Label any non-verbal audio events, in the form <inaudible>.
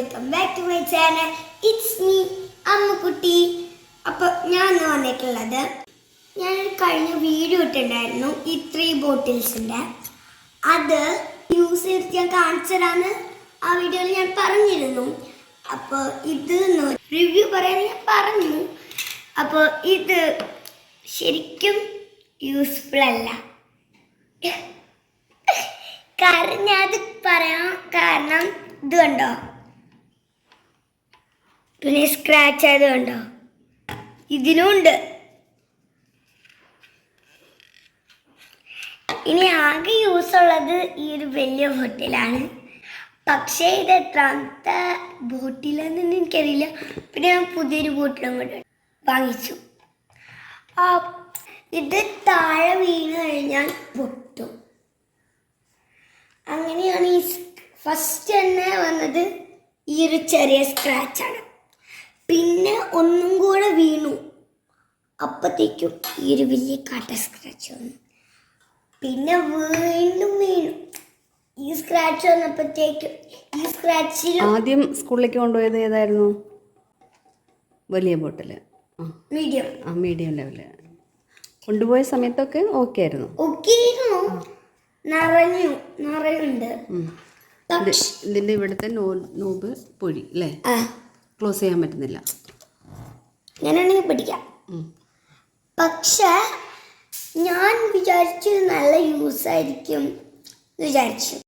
Welcome back to my channel it's me Ammukutty. അപ്പോൾ ഞാൻ ഇന്ന് വന്നിട്ടുള്ളത് ഞാൻ കഴിഞ്ഞ വീഡിയോ ഇട്ടിട്ടുണ്ടായിരുന്നു ഈ ത്രീ ബോട്ടിൽസിന്റെ അത് യൂസ് ചെയ്തിട്ട് ഞാൻ കാണിച്ചു തരാമെന്ന് ആ വീഡിയോയിൽ ഞാൻ പറഞ്ഞിരുന്നു. അപ്പോൾ ഇത് റിവ്യൂ പറയാൻ ഞാൻ പറഞ്ഞു. അപ്പോൾ ഇത് ശരിക്കും യൂസ്ഫുൾ അല്ല. <laughs> കാരണം ഞാനത് അത് പറയാൻ കാരണം ഇത് കണ്ടോ? പിന്നെ സ്ക്രാച്ച് ആയത് കണ്ടോ? ഇതിനുണ്ട് ഇനി ആകെ യൂസ് ഉള്ളത് ഈ ഒരു വലിയ ബോട്ടിലാണ് പക്ഷേ ഇത് എത്രാമത്തെ ബോട്ടിലാണെന്ന് എനിക്കറിയില്ല. പിന്നെ ഞാൻ പുതിയൊരു ബോട്ടിലും കൂടെ വാങ്ങിച്ചു. ഇത് താഴെ വീണ് കഴിഞ്ഞാൽ പൊട്ടും. അങ്ങനെയാണ് ഈ ഫസ്റ്റ് തന്നെ വന്നത് ഈ ഒരു ചെറിയ സ്ക്രാച്ചാണ് പിന്നെ ഒന്നും കൂടെ വീണു. അപ്പത്തേക്കും ഈ ഒരു വലിയ കാട്ട സ്ക്രാച്ച് വന്നു. പിന്നെ വീണ്ടും വീണു. ഈ സ്ക്രാച്ച് വന്നപ്പോഴത്തേക്കും ഈ സ്ക്രാച്ചിൽ ആദ്യം സ്കൂളിലേക്ക് കൊണ്ടുപോയത് ഏതായിരുന്നു? വലിയ ബോട്ടിൽ ആ. മീഡിയം. ആ മീഡിയം ലെവൽ. കൊണ്ടുപോയ സമയത്തൊക്കെ ഓക്കെ ആയിരുന്നു ഒക്കെ നിറഞ്ഞു നിറയുണ്ട് ഇതിന്റെ ഇതിന്റെ ഇവിടുത്തെ നോ നോബ് പൊഴി അല്ലേ ക്ലോസ് ചെയ്യാൻ പറ്റുന്നില്ല. ഞാനാണെങ്കിൽ പിടിക്കാം. പക്ഷേ പക്ഷെ ഞാൻ വിചാരിച്ചു നല്ല യൂസ് ആയിരിക്കും വിചാരിച്ചു.